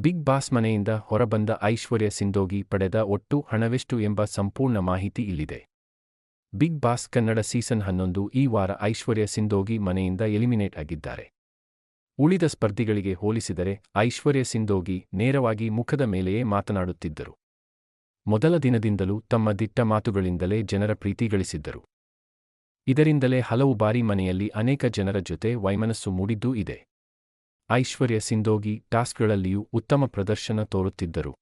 Big boss ಮನೆಯಿಂದ ಹೊರಬಂದ ಐಶ್ವರ್ಯ ಸಿಂಧೋಗಿ ಪಡೆದ ಒಟ್ಟು ಹಣವೆಷ್ಟು ಎಂಬ ಸಂಪೂರ್ಣ ಮಾಹಿತಿ ಇಲ್ಲಿದೆ. ಬಿಗ್ ಬಾಸ್ ಕನ್ನಡ ಸೀಸನ್ ಹನ್ನೊಂದು ಈ ವಾರ ಐಶ್ವರ್ಯ ಸಿಂಧೋಗಿ ಮನೆಯಿಂದ ಎಲಿಮಿನೇಟ್ ಆಗಿದ್ದಾರೆ. ಉಳಿದ ಸ್ಪರ್ಧಿಗಳಿಗೆ ಹೋಲಿಸಿದರೆ ಐಶ್ವರ್ಯ ಸಿಂಧೋಗಿ ನೇರವಾಗಿ ಮುಖದ ಮೇಲೆಯೇ ಮಾತನಾಡುತ್ತಿದ್ದರು. ಮೊದಲ ದಿನದಿಂದಲೂ ತಮ್ಮ ದಿಟ್ಟ ಮಾತುಗಳಿಂದಲೇ ಜನರ ಪ್ರೀತಿ ಗಳಿಸಿದ್ದರು. ಇದರಿಂದಲೇ ಹಲವು ಬಾರಿ ಮನೆಯಲ್ಲಿ ಅನೇಕ ಜನರ ಜೊತೆ ವೈಮನಸ್ಸು ಮೂಡಿದ್ದೂ ಇದೆ. ಐಶ್ವರ್ಯ ಸಿಂಧೋಗಿ ಟಾಸ್ಕ್ಗಳಲ್ಲಿಯೂ ಉತ್ತಮ ಪ್ರದರ್ಶನ ತೋರುತ್ತಿದ್ದರು.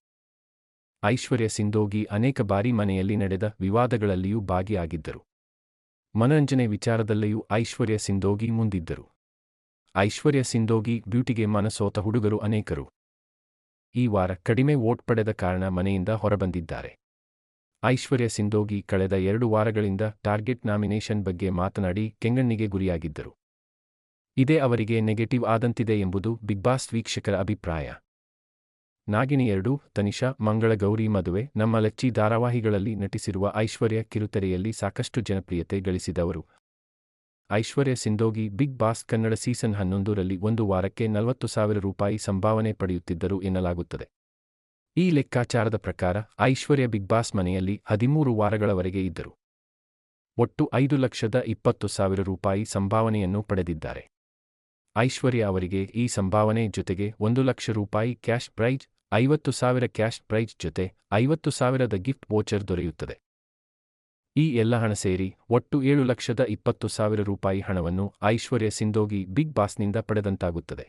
ಐಶ್ವರ್ಯ ಸಿಂಧೋಗಿ ಅನೇಕ ಬಾರಿ ಮನೆಯಲ್ಲಿ ನಡೆದ ವಿವಾದಗಳಲ್ಲಿಯೂ ಭಾಗಿಯಾಗಿದ್ದರು. ಮನರಂಜನೆ ವಿಚಾರದಲ್ಲಿಯೂ ಐಶ್ವರ್ಯ ಸಿಂಧೋಗಿ ಮುಂದಿದ್ದರು. ಐಶ್ವರ್ಯ ಸಿಂಧೋಗಿ ಬ್ಯೂಟಿಗೆ ಮನಸೋತ ಹುಡುಗರು ಅನೇಕರು. ಈ ವಾರ ಕಡಿಮೆ ವೋಟ್ ಪಡೆದ ಕಾರಣ ಮನೆಯಿಂದ ಹೊರಬಂದಿದ್ದಾರೆ. ಐಶ್ವರ್ಯ ಸಿಂಧೋಗಿ ಕಳೆದ ಎರಡು ವಾರಗಳಿಂದ ಟಾರ್ಗೆಟ್ ನಾಮಿನೇಷನ್ ಬಗ್ಗೆ ಮಾತನಾಡಿ ಕೆಂಗಣ್ಣಿಗೆ ಗುರಿಯಾಗಿದ್ದರು. ಇದೇ ಅವರಿಗೆ ನೆಗೆಟಿವ್ ಆದಂತಿದೆ ಎಂಬುದು ಬಿಗ್ ಬಾಸ್ ವೀಕ್ಷಕರ ಅಭಿಪ್ರಾಯ. ನಾಗಿನಿ ಎರಡು, ತನಿಷಾ ಮಂಗಳಗೌರಿ ಮದುವೆ, ನಮ್ಮ ಲಚ್ಚಿ ಧಾರಾವಾಹಿಗಳಲ್ಲಿ ನಟಿಸಿರುವ ಐಶ್ವರ್ಯ ಕಿರುತೆರೆಯಲ್ಲಿ ಸಾಕಷ್ಟು ಜನಪ್ರಿಯತೆ ಗಳಿಸಿದವರು. Aishwarya Sindhogi Big Boss Kannada season ಹನ್ನೊಂದರಲ್ಲಿ ಒಂದು ವಾರಕ್ಕೆ ನಲವತ್ತು ಸಾವಿರ ರೂಪಾಯಿ ಸಂಭಾವನೆ ಪಡೆಯುತ್ತಿದ್ದರು ಎನ್ನಲಾಗುತ್ತದೆ. ಈ ಲೆಕ್ಕಾಚಾರದ ಪ್ರಕಾರ ಐಶ್ವರ್ಯ ಬಿಗ್ ಬಾಸ್ ಮನೆಯಲ್ಲಿ ಹದಿಮೂರು ವಾರಗಳವರೆಗೆ ಇದ್ದರು. ಒಟ್ಟು ಐದು ಲಕ್ಷದ ಇಪ್ಪತ್ತು ಸಾವಿರ ರೂಪಾಯಿ ಸಂಭಾವನೆಯನ್ನು ಪಡೆದಿದ್ದಾರೆ. ಐಶ್ವರ್ಯ ಅವರಿಗೆ ಈ ಸಂಭಾವನೆ ಜೊತೆಗೆ ಒಂದು ಲಕ್ಷ ರೂಪಾಯಿ ಕ್ಯಾಶ್ ಪ್ರೈಜ್, ಐವತ್ತು ಸಾವಿರ ಕ್ಯಾಶ್ ಪ್ರೈಜ್ ಜೊತೆ ಐವತ್ತು ಸಾವಿರದ ಗಿಫ್ಟ್ ವೋಚರ್ ದೊರೆಯುತ್ತದೆ. ಈ ಎಲ್ಲ ಹಣ ಸೇರಿ ಒಟ್ಟು ಏಳು ಲಕ್ಷದ ಇಪ್ಪತ್ತು ಸಾವಿರ ರೂಪಾಯಿ ಹಣವನ್ನು ಐಶ್ವರ್ಯ ಸಿಂಧೋಗಿ ಬಿಗ್ ಬಾಸ್ನಿಂದ ಪಡೆದಂತಾಗುತ್ತದೆ.